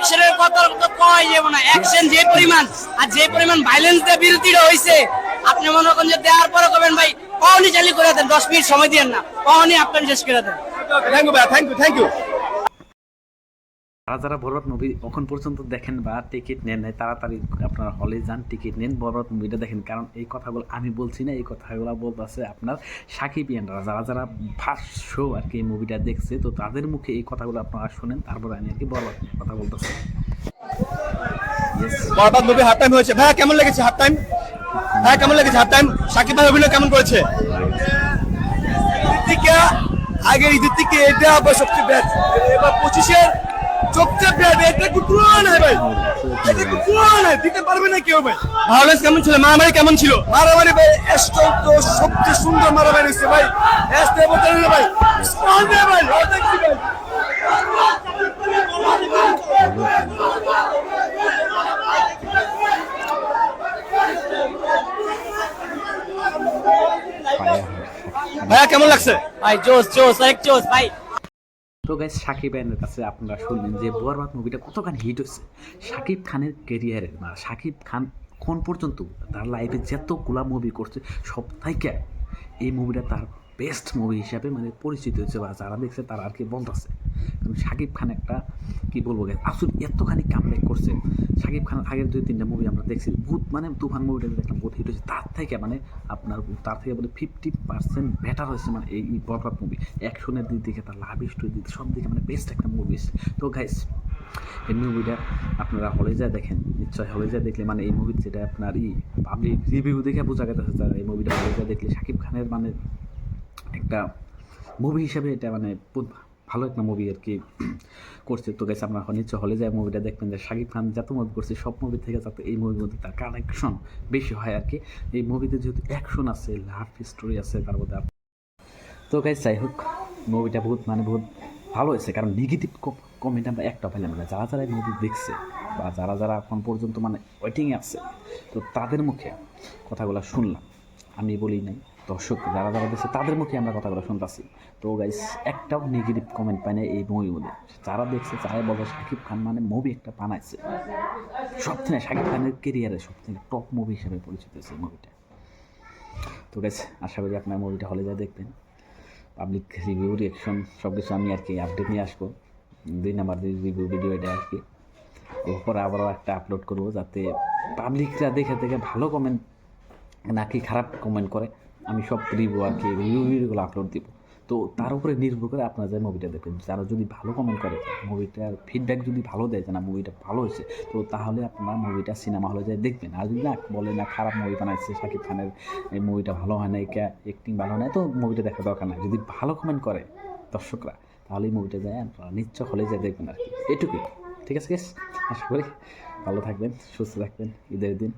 অ্যাকশনের কথা তো কয় যাবে না। অ্যাকশন যে পরিমাণ, আর যে পরিমাণ ভাইলেন্স দিয়ে বিরতিটা হয়েছে আপনি মনে করেন যে দেওয়ার পরে কবেন, ভাই কখনই চালি করে দেন, দশ মিনিট সময় দিয়ে না কখনই আপনার শেষ করে দেন। থ্যাংক ইউ ভাই থ্যাংক ইউ থ্যাংক ইউ যারা যারা বরবাদ মুভি এখন পর্যন্ত দেখেন বা টিকিট নেন নাই তাড়াতাড়ি আপনার হলে যান টিকিট নেন বরবাদ মুভিটা দেখেন কারণ এই কথাগুলো আমি বলছি না এই কথাগুলো বলতেছে আপনার সাকিব ইয়ানরা যারা যারা ফার্স্ট শো আর কি এই মুভিটা দেখছে তো তাদের মুখে এই কথাগুলো আপনারা শুনেন তারপরে আমি আর কি বরবাদ কথা বলতেছি বরবাদ মুভি হাফ টাইম হয়েছে ভাইয়া কেমন লেগেছে হাফ টাইম হ্যাঁ কেমন লেগেছে হাফ টাইম সাকিব ভাই অভিনয় কেমন করেছে আগে ঈদের থেকে এটা আবার সবচেয়ে ব্যাড এবার পঁচিশের এটা ভাই? এটা একটু পুরান দিতে পারবে না কেউ ভাই। ভায়োলেন্স কেমন ছিল? মারামারি কেমন ছিল? মারামারি ভাই সবচেয়ে সুন্দর মারামারি হচ্ছে ভাই। ভাই। ভাইয়া কেমন লাগছে? ভাই জোস জোস অনেক জোস ভাই। তো গাইজ সাকিব খানের কাছে আপনারা শুনলেন যে বরবাদ মুভিটা কতখানি হিট হয়েছে। সাকিব খানের কেরিয়ারের মানে সাকিব খান কোন পর্যন্ত তার লাইফে যতগুলা মুভি করছে, সব থেকে এই মুভিটা তার বেস্ট মুভি হিসাবে মানে পরিচিত হয়েছে বা যারা দেখছে তারা আর কি বলতেছে কারণ শাকিব খান একটা, কি বলব আসলে এতখানি কামব্যাক করছে। শাকিব খানের আগের দুই, তিনটা মুভি আমরা দেখছি, ভূত মানে তুফান মুভিটা দেখলাম, বহুত হিট হয়েছে। তার থেকে মানে আপনার, তার থেকে বলে ফিফটি পার্সেন্ট বেটার হয়েছে মানে এই বরবাদ মুভি অ্যাকশনের দিক থেকে, তার লাভ স্টোরি দিক সব দিকে মানে বেস্ট একটা মুভি তো গাইস এই মুভিটা আপনারা হলে যায় দেখেন। নিশ্চয় হলে যায় দেখলে মানে এই মুভি যেটা আপনার ই পাবলিক রিভিউ দেখে বোঝা গেছে এই মুভিটা হলে যায় দেখলে শাকিব খানের মানে একটা মুভি হিসাবে এটা মানে ভালো একটা মুভি আর কি করছে। তো গেছে আপনারা নিশ্চয় হলে যায় মুভিটা দেখবেন যে শাকিব খান যত মুভি করছে, সব মুভি থেকে যাতে এই মুভির মধ্যে তার কানেকশন বেশি হয় আর কি। এই মুভিতে যেহেতু অ্যাকশন আছে লাভ স্টোরি আছে, তার মধ্যে তো গাইজ যাই হোক মুভিটা বহুত মানে বহুত ভালো হয়েছে। কারণ নেগেটিভ কমেন্ট আমরা একটা পেলাম না। যারা যারা এই মুভি দেখছে বা যারা যারা এখন পর্যন্ত মানে ওয়েটিংয়ে আছে, তো তাদের মুখে কথাগুলো শুনলাম। আমি বলি নাই। দর্শক, যারা যারা দেখছে, তাদের মুখে আমরা কথাগুলো শুনতেছি। তো গাইস একটাও নেগেটিভ কমেন্ট পাই না এই মুভির মধ্যে। যারা দেখছে যারা বলছে, শাকিব খান মানে মুভি একটা বানাইছে। সব থেকে শাকিব খানের কেরিয়ারে সব থেকে টপ মুভি হিসেবে পরিচিত এই মুভিটা তো গাইস আশা করি আপনার মুভিটা হলে যা দেখবেন। পাবলিক রিভিউ রিয়াকশন সব কিছু আমি আর কি আপডেট নিয়ে আসব। দুই নাম্বার রিভিউ ভিডিও এটা আর কি। ওপরে আবারও একটা আপলোড করব যাতে পাবলিকরা দেখে দেখে ভালো কমেন্ট নাকি খারাপ কমেন্ট করে। আমি সব রিভিউ আর কি রিভিউ ভিডিওগুলো আপলোড দিব। তো তার উপরে নির্ভর করে আপনারা যে মুভিটা দেখবেন। যারা যদি ভালো কমেন্ট করে মুভিটার ফিডব্যাক যদি ভালো দেয় যে না মুভিটা ভালো হয়েছে, তো তাহলে আপনারা মুভিটা সিনেমা হলে যায় দেখবেন। আর যদি না বলে না, খারাপ মুভি বানাইছে শাকিব খানের এই মুভিটা ভালো হয় না অ্যাক্টিং ভালো হয় না তো মুভিটা দেখা দরকার নাই। যদি ভালো কমেন্ট করে দর্শকরা, তাহলে এই মুভিটা যায় আপনারা নিশ্চয় হলে যায় দেখবেন আর কি। এটুকুই। ঠিক আছে guys? আশা করি ভালো থাকবেন, সুস্থ থাকবেন, ঈদের দিন।